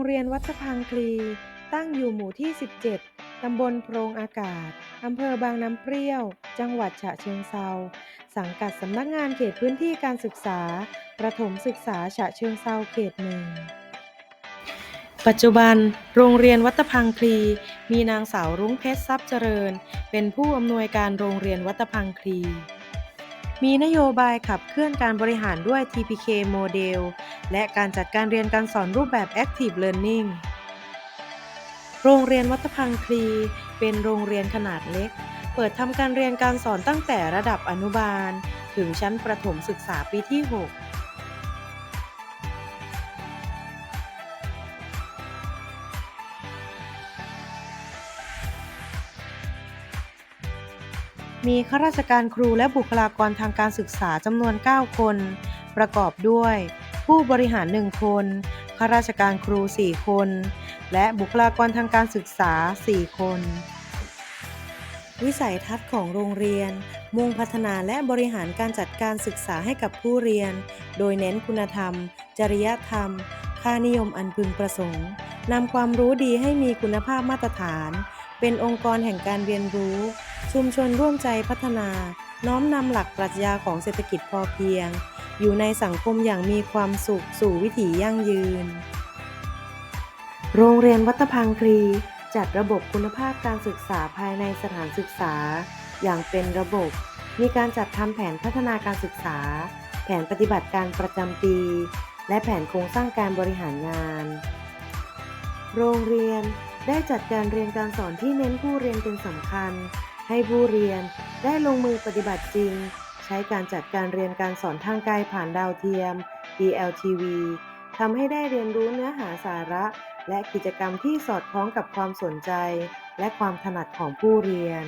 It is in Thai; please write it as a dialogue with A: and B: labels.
A: งเรียนวัดสะพังคลี ตั้งอยู่หมู่ที่ 17 ตำบลโพรงอากาศ อำเภอบางน้ำเปรี้ยว จังหวัดฉะเชิงเซา สังกัดสำนักงานเขตพื้นที่การศึกษา ประถมศึกษาฉะเชิงเซาเขตหนึ่ง ปัจจุบัน โรงเรียนวัดตพังคลี มีนางสาวรุ้งเพชรทรัพย์เจริญ เป็นผู้อำนวยการโรงเรียนวัดตพังคลี มีนโยบายขับเคลื่อนการบริหารด้วย TPK โมเดล และการจัดการเรียนการสอนรูปแบบ Active Learning โรงเรียนวัฒพังคลีเป็นโรงเรียนขนาดเล็ก เปิดทำการเรียนการสอนตั้งแต่ระดับอนุบาล ถึงชั้นประถมศึกษาปีที่ 6 มีข้าราชการครูและบุคลากรทางการศึกษาจำนวน 9 คน ประกอบด้วย ผู้บริหาร 1 คน ข้าราชการครู 4 คน และบุคลากรทางการศึกษา 4 คน วิสัยทัศน์ของโรงเรียน มุ่งพัฒนาและบริหารการจัดการศึกษาให้กับผู้เรียน โดยเน้นคุณธรรม จริยธรรม ค่านิยมอันพึงประสงค์นำความรู้ดีให้มีคุณภาพมาตรฐาน เป็นองค์กรแห่งการเรียนรู้ ชุมชนร่วมใจพัฒนา น้อมนำหลักปรัชญาของเศรษฐกิจพอเพียง อยู่ในสังคมอย่างมีความสุขสู่วิถียั่งยืน โรงเรียนวัตพังคลีจัดระบบคุณภาพการศึกษาภายในสถานศึกษา อย่างเป็นระบบ มีการจัดทำแผนพัฒนาการศึกษา แผนปฏิบัติการประจำปี และแผนโครงสร้างการบริหารงาน โรงเรียน ได้จัดการเรียนการสอนที่เน้นผู้เรียนเป็นสำคัญ ให้ผู้เรียนได้ลงมือปฏิบัติจริง ใช้การจัดการเรียนการสอนทางไกลผ่านดาวเทียม DLTV ทำให้ได้เรียนรู้เนื้อหาสาระ และกิจกรรมที่สอดคล้องกับความสนใจ และความถนัดของผู้เรียน